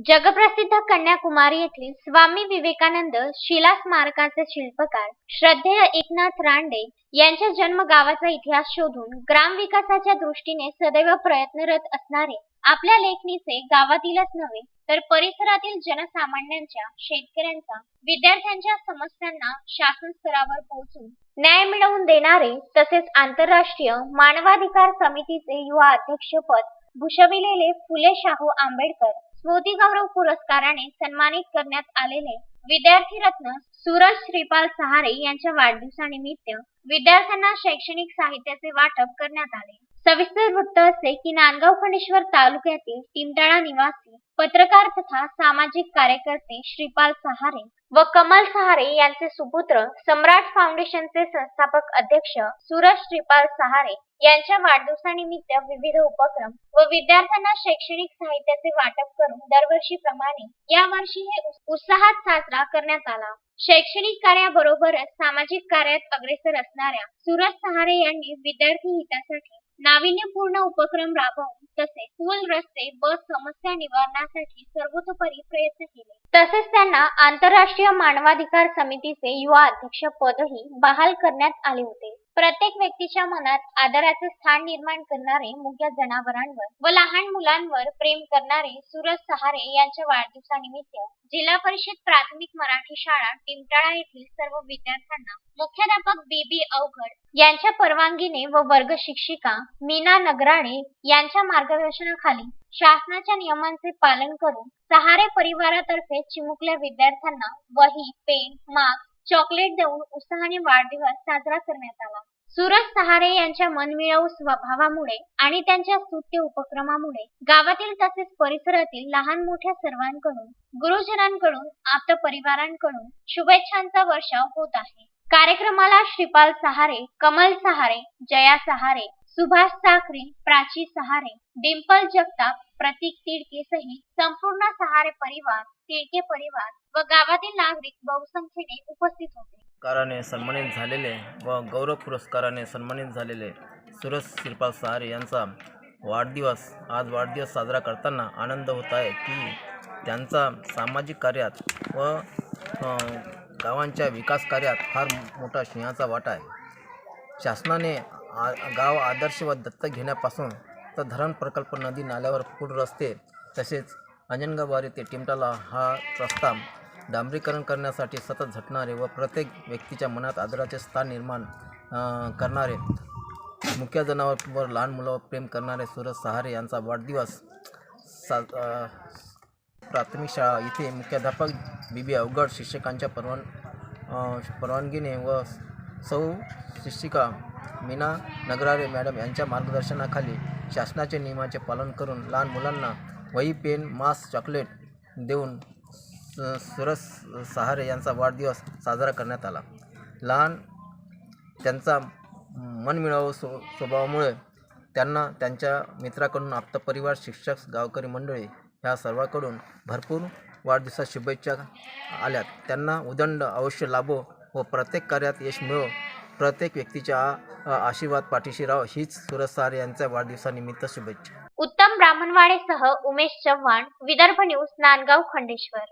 जगप्रसिद्ध कन्याकुमारी येथील स्वामी विवेकानंद शिला स्मारकाचे शिल्पकार श्रद्धेय एकनाथ रांडे यांच्या जन्मगावाचा इतिहास शोधून ग्रामविकासाच्या दृष्टीने सदैव प्रयत्नरत असणारे आपल्या लेखणीचे गावातीलच नव्हे तर परिसरातील जनसामान्यांच्या शेतकऱ्यांचा विद्यार्थ्यांच्या समस्यांना शासन स्तरावर पोहोचून न्याय मिळवून देणारे तसेच आंतरराष्ट्रीय मानवाधिकार समितीचे युवा अध्यक्षपद भूषविलेले फुले शाहू आंबेडकर स्मृती गौरव पुरस्काराने सन्मानित करण्यात आलेले विद्यार्थी रत्न सूरज श्रीपाल सहारे यांच्या वाढदिवसानिमित्त विद्यार्थ्यांना शैक्षणिक साहित्याचे वाटप करण्यात आले. सविस्तर वृत्त असे की नांदगाव खंडेश्वर तालुक्यातील टिमटाळा निवासी पत्रकार तथा सामाजिक कार्यकर्ते श्रीपाल सहारे व कमल सहारे यांचे सुपुत्र सम्राट फाउंडेशनचे संस्थापक अध्यक्ष सूरज श्रीपाल सहारे यांच्या वाढदिवसानिमित्त विविध उपक्रम व विद्यार्थ्यांना शैक्षणिक साहित्याचे वाटप करून दरवर्षीप्रमाणे यावर्षी हे उत्साहात साजरा करण्यात आला. शैक्षणिक कार्याबरोबरच सामाजिक कार्यात अग्रेसर असणाऱ्या सूरज सहारे यांनी विद्यार्थी हितासाठी नाविन्यपूर्ण उपक्रम राबवून तसेच पूल रस्ते बस समस्या निवारणासाठी सर्वतोपरी प्रयत्न केले. तसेच त्यांना आंतरराष्ट्रीय मानवाधिकार समितीचे युवा अध्यक्ष पदही बहाल करण्यात आले होते. प्रत्येक व्यक्तीच्या मनात आदराचे स्थान निर्माण करणारे मुख्य जनावरांवर व लहान मुलांवर प्रेम करणारे सुरज सहारे यांच्या वाढदिवसानिमित्त जिल्हा परिषद प्राथमिक मराठी शाळा टिमटाळा येथील सर्व विद्यार्थ्यांना मुख्याध्यापक बी बी अवघड यांच्या परवानगीने व वर्ग शिक्षिका मीना नगराणे यांच्या मार्गदर्शनाखाली शासनाच्या नियमांचे पालन करून सहारे परिवारातर्फे चिमुकल्या विद्यार्थ्यांना वही पेन मास्क चॉकलेट देऊन उत्साहाने वाढदिवस साजरा करण्यात आला. सूरज सहारे यांच्या मनमिळावू स्वभावामुळे आणि त्यांच्या स्तुत्य उपक्रमामुळे गावातील तसेच परिसरातील लहान मोठ्या सर्वांकडून गुरुजनांकडून आप्त परिवारांकडून शुभेच्छांचा वर्षाव होत आहे. कार्यक्रमाला श्रीपाल सहारे कमल सहारे जया सहारे सुभाष साखरे प्राची सहारे डिंपल जगताप प्रतीक तिडके सहित संपूर्ण सहारे परिवार तिडके परिवार व गावातील नागरिक बहुसंख्येने उपस्थित होते. पुरस्काराने सन्मानित झालेले व गौरव पुरस्काराने सन्मानित झालेले सुरज श्रीपाल सहारे यांचा वाढदिवस आज वाढदिवस साजरा करताना आनंद होत आहे की त्यांचा सामाजिक कार्यात व गावांच्या विकास कार्यात फार मोठा सिंहाचा वाटा आहे. शासनाने आ गाव आदर्श व दत्तक घेण्यापासून तर धरण प्रकल्प नदी नाल्यावर पूल रस्ते तसेच अंजनगावारी ते टिमटाला हा रस्ता डांबरीकरण करण्यासाठी सतत झटणारे व प्रत्येक व्यक्तीच्या मनात आदराचे स्थान निर्माण करणारे मुख्य जनावरवर लहान मुलावर प्रेम करणारे सूरज सहारे यांचा वाढदिवस सा प्राथमिक शाळा इथे मुख्याध्यापक बी बी अवघड शिक्षकांच्या परवान परवानगीने व सौ शिक्षिका मीना नगरारे मॅडम यांच्या मार्गदर्शनाखाली शासनाचे नियमाचे पालन करून लहान मुलांना वही पेन मास्क चॉकलेट देऊन स- सुरज सहारे यांचा वाढदिवस साजरा करण्यात आला. लहान त्यांचा मनमिळावू सो स्वभावामुळे त्यांना त्यांच्या मित्राकडून आप्तपरिवार शिक्षक गावकरी मंडळी ह्या सर्वांकडून भरपूर वाढदिवसात शुभेच्छा आल्यात. त्यांना उदंड अवश्य लाभो व प्रत्येक कार्यात यश मिळो. प्रत्येक व्यक्तीच्या आशीर्वाद पाठीशी राहो. हीच सुरसार यांच्या वाढदिवसानिमित्त शुभेच्छा. उत्तम ब्राह्मणवाडेसह उमेश चव्हाण विदर्भ न्यूज नांदगाव खंडेश्वर.